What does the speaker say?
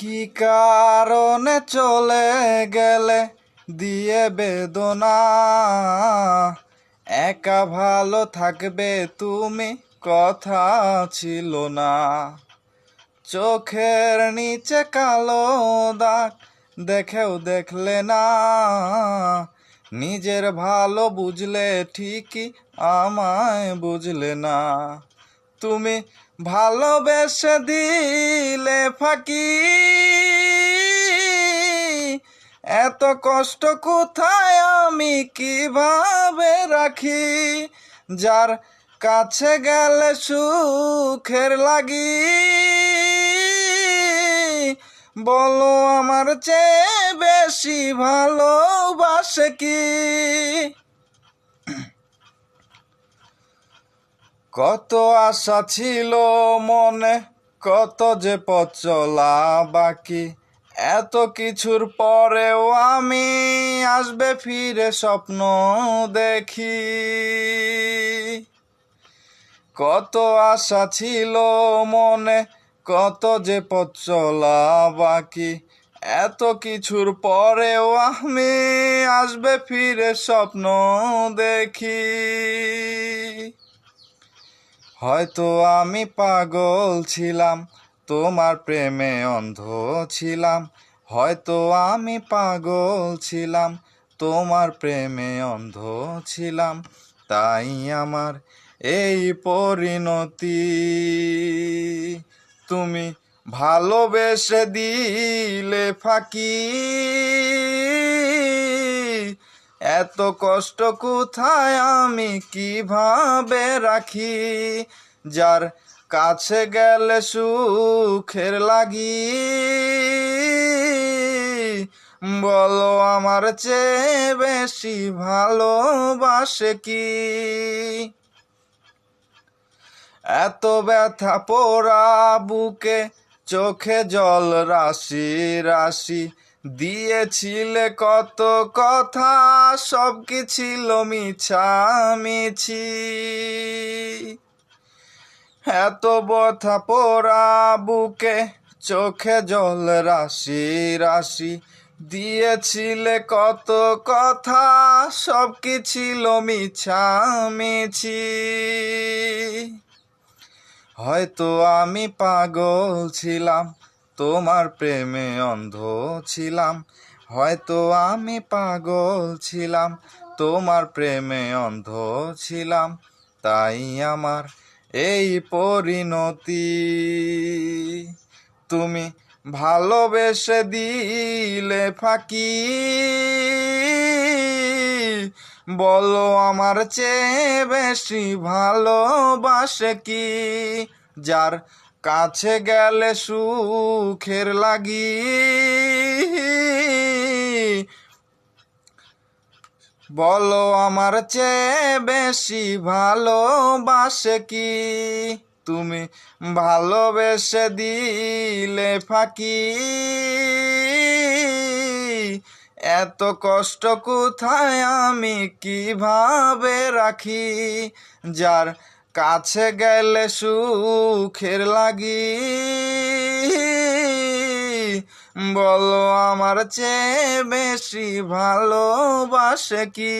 কি কারণে চলে গেলে দিয়ে বেদনা? একা ভালো থাকবে তুমি কথা ছিল না। চোখের নিচে কালো দাগ দেখেও দেখলে না। নিজের ভালো বুঝলে ঠিকই, আমায় বুঝলে না। তুমি ভালোবেসে দিলে ফাঁকি। এত কষ্ট কোথায় আমি কীভাবে রাখি? যার কাছে গেলে সুখের লাগি। বলো, আমার চেয়ে বেশি ভালোবাসে কি? কত আশা ছিল মনে, কত যে পথ চলা বাকি। এত কিছুর পরেও আমি আসবে ফিরে স্বপ্ন দেখি। কত আশা ছিল মনে, কত যে পথ চলা বাকি। এত কিছুর পরেও আমি আসবে ফিরে স্বপ্ন দেখি। হয়তো আমি পাগল ছিলাম, তোমার প্রেমে অন্ধ ছিলাম। হয়তো আমি পাগল ছিলাম, তোমার প্রেমে অন্ধ ছিলাম। তাই আমার এই পরিণতি, তুমি ভালোবেসে দিলে ফাঁকি। এত কষ্ট কোথায় আমি কীভাবে রাখি? যার কাছে গেলে সুখের লাগি। বলো, আমার চেয়ে বেশি ভালোবাসে কি? এত ব্যথা পোড়া বুকে চোখে জল, রাশি রাশি দিয়েছিলে কত কথা সব কি ছিল মিছামিছি। এত ব্যথা পোড়া বুকে, চোখে জল রাশি রাশি। দিয়েছিলে কত কথা সব কি ছিল মিছামিছি। হয়তো আমি পাগল ছিলাম তোমার প্রেমে অন্ধ ছিলাম, হয়তো আমি পাগল ছিলাম, তোমার প্রেমে অন্ধ ছিলাম, তাই আমার এই পরিণতি। তুমি ভালোবেসে দিলে ফাঁকি, বলো আমার চেয়ে বেশি ভালোবাসে কি, যার কাছে গেলে সুখের লাগি। বলো আমার চেয়ে বেশি ভালোবাসে কি? তুমি ভালোবেসে দিলে ফাঁকি। এত কষ্ট কোথায় আমি কীভাবে রাখি? যার কাছে গেলে সুখের লাগি। বলো আমার চেয়ে বেশি ভালোবাসে কি?